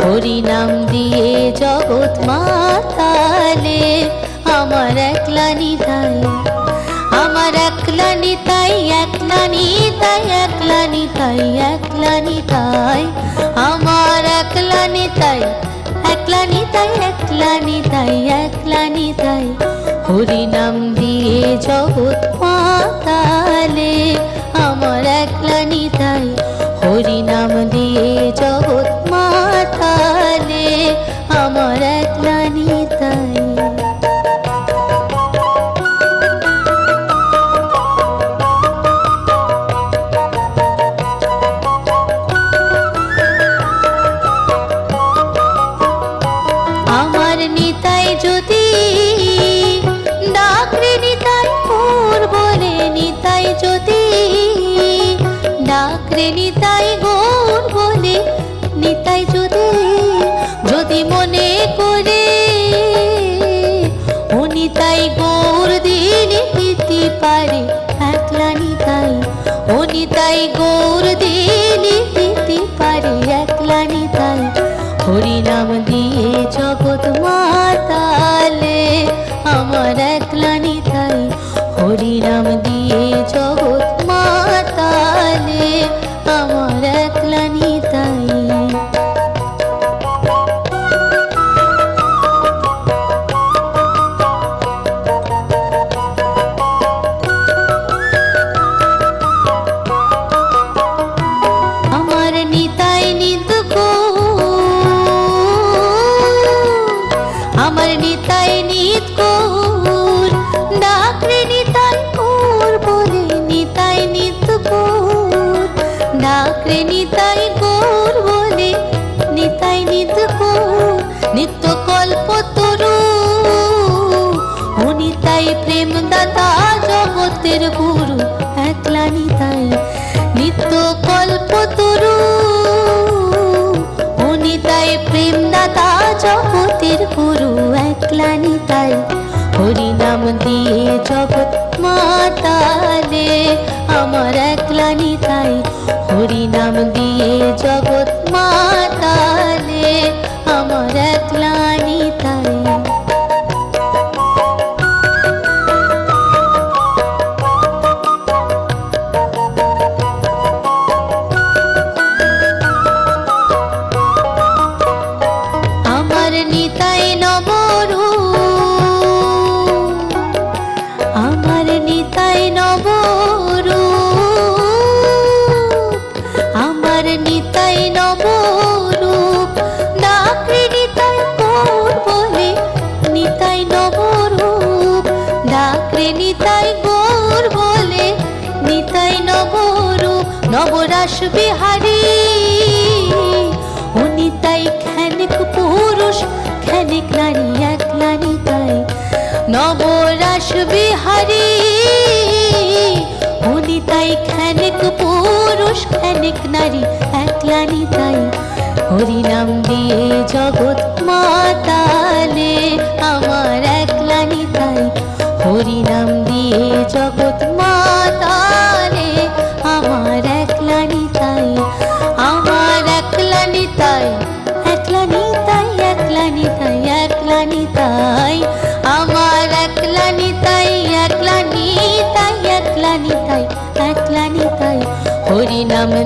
হরি নাম দিয়ে জগৎ মাতালে। আমার একলা নিতাই, আমার একলা নিতাই একলা নিতাই একলা নিতাই একলা নিতাই। আমার একলা নিতাই একলা নিতাই একলা নিতাই একলা নিতাই। হরি নাম দিয়ে জগৎ মাতালে। ও গৌর দিনে দিতে পারে একলানি তাই। হরি নাম দিয়ে জগৎ মাতালে জগতের গুরু, একলা নিতাই। নিত্য কল্প তরু ও নিতাই প্রেম দাতা জগতের গুরু, একলা নিতাই। হরি নাম দিয়ে জগৎ মাতালে, আমার একলা নিতাই। হরি নাম দিয়ে জগৎ মাতালে, আমার একলা নিতাই। বিহারী। তাই খানিক পুরুষ খানিক নারী, এক নারী তাই। নবরাস বিহারী। উনি তাই খানিক পুরুষ খানিক নারী, এক নারী তাই। হরিনাম দিয়ে জগৎ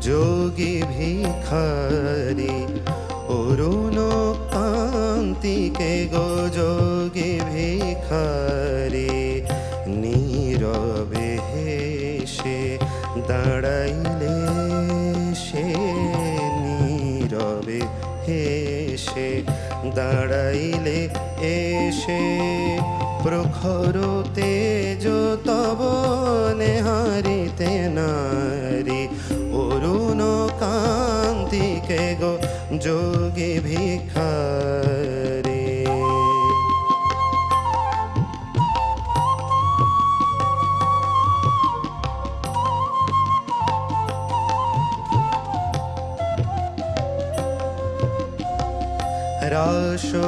যোগী ভিখারি, অরুণ কান্তিকে গো যোগী ভিখারি, নীরবে সে দাঁড়াইলে সে, নীরবে হেসে দাঁড়াইলে এসে প্রখর তেজ তব নেহারিতে না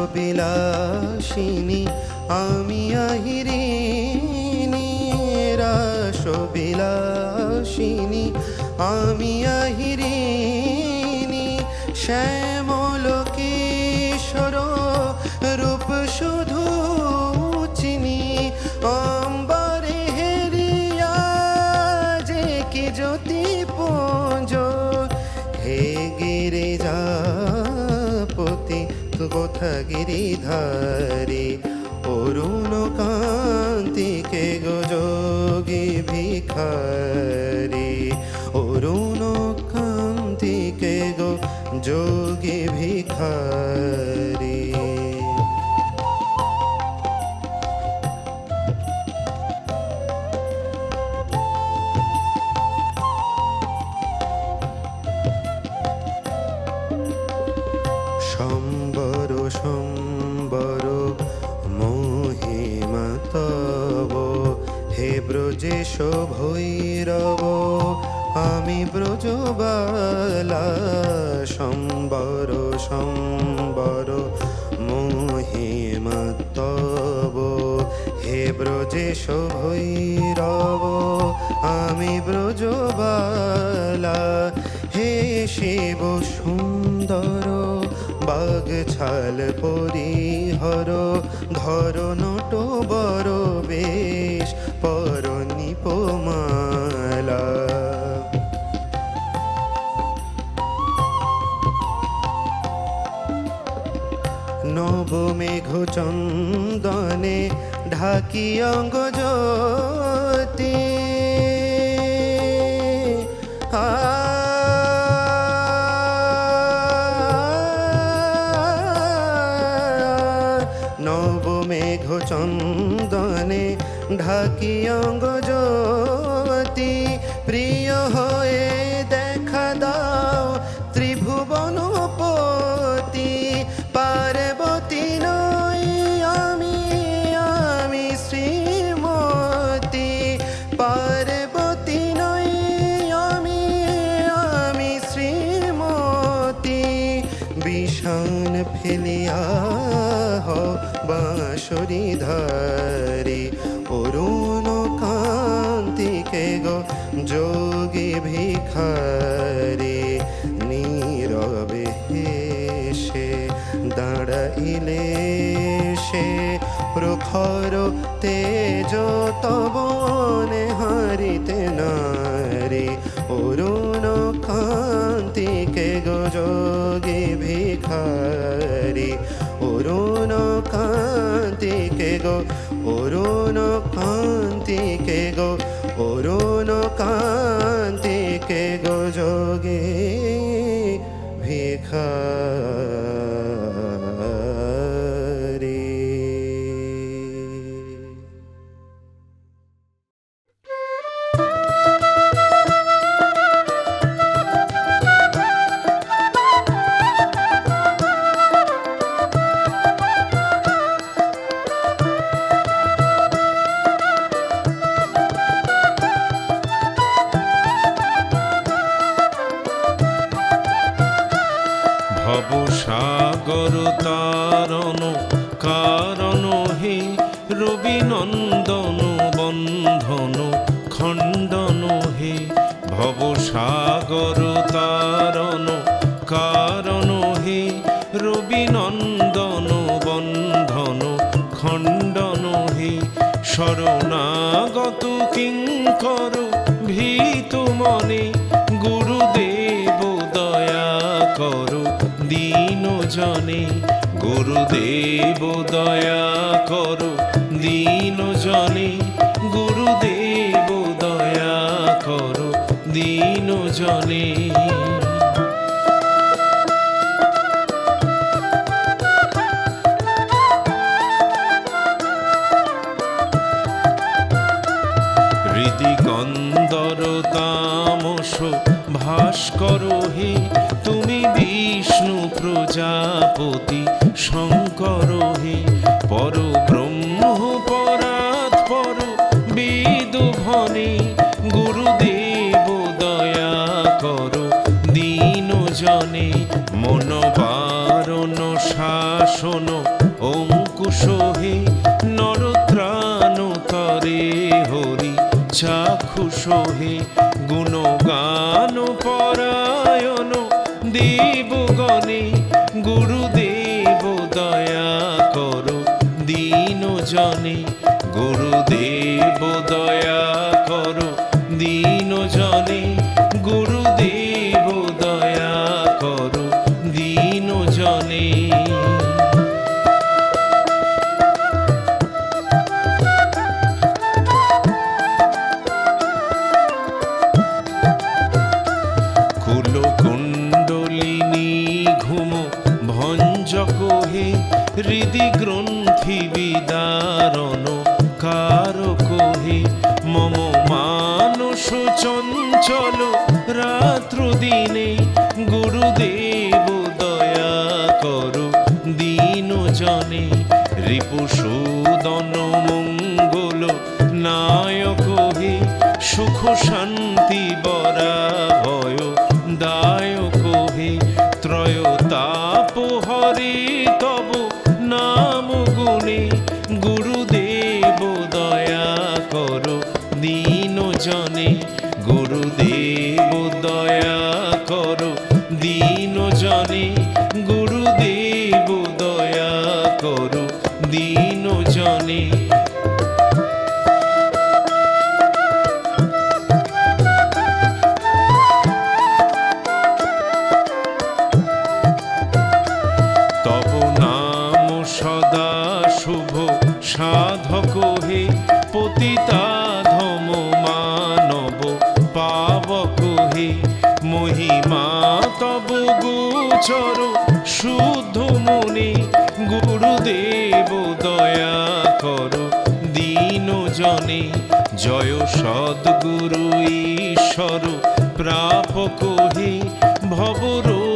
রাসবিলাসিনী আমি আহিরিনী রাসবিলাসিনী আমি আহিরিনী শ্যামল যাপতি কোথা গিরিধারী অরুণ কান্তিকে গযোগী ভিখারি অরুণ কান্তিকে গো যোগী ভিখারি। ভৈরব, আমি ব্রজবালা সম্বর সম্বর মহিমা তব হে ব্রজেশ ভৈরব, আমি ব্রজবালা। হে শিব সুন্দর বাগ ছাল পরিহর ধর নবমেঘ চন্দনে ঢাকি অঙ্গ জ্যোতি। আ নবমেঘ চন্দনে ঢাকি অঙ্গ প্রখর তেজ, তব হারিতে নারী। অরুণ কান্তিকে গো যোগী ভিখারি। অরুণ কান্তিকে গো, অরুণ কান্তিকে গো, অরুণ কান্তিকে গো যোগে ভিখারি। শরণাগত কিঙ্কর ভীত মনে গুরুদেব দয়া করো, দীন জনে গুরুদেব দয়া করো, দীন জনে গুরুদেব দয়া করো, দীন জনে তামস ভাস্কর হে, তুমি বিষ্ণু প্রজাপতি, শঙ্কর হে, পর ব্রহ্ম পরাৎ পর বেদভনে গুরুদেব দয়া করো, দীন জনে মন শাসন, অঙ্কুশ হে চাক্ষুষ গুণ গুণগান পরায়ণ। দেবগণে গুরুদেব দয়া করো, দীন জনে, গুরুদেব দয়া করো, দীন জনে, গুরুদেব ভঞ্জক হে হৃদি গ্রন্থি বিদারণ কারক হে মম মানস চঞ্চল রাত্র দিনে গুরুদেব করো দীন জনে। জয় সদ্গুরু ঈশ্বর প্রাপ কহে ভবরোগ